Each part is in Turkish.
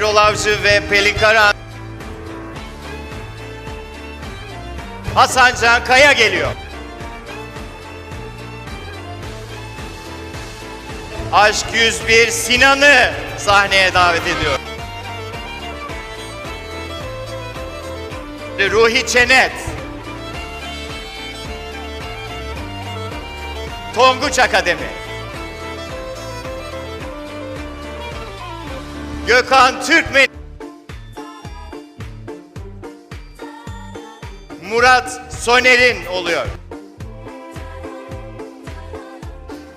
Erol Avcı ve Pelin Karahan. Hasan Can Kaya geliyor. Aşk 101 Sinan'ı sahneye davet ediyor. Ruhi Çenet. Tonguç Akademi. Gökhan Türkmen. Murat Soner'in oluyor.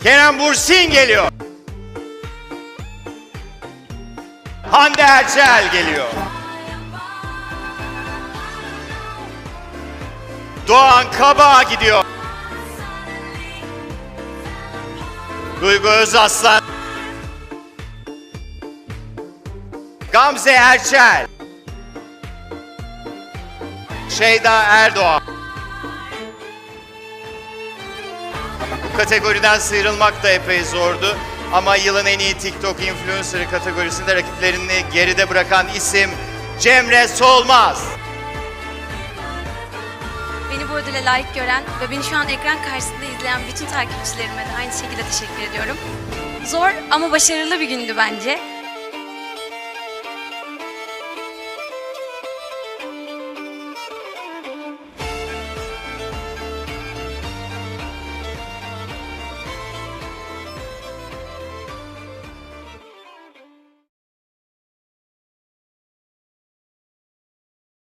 Kenan Bursin geliyor. Hande Erçel geliyor. Doğan Kabağ gidiyor. Duygu Özaslan. Gamze Erçel. Şeyda Erdoğan. Bu kategoriden sıyrılmak da epey zordu. Ama yılın en iyi TikTok influencer kategorisinde rakiplerini geride bırakan isim Cemre Solmaz. Beni bu ödüle layık gören ve beni şu an ekran karşısında izleyen bütün takipçilerime de aynı şekilde teşekkür ediyorum. Zor ama başarılı bir gündü bence.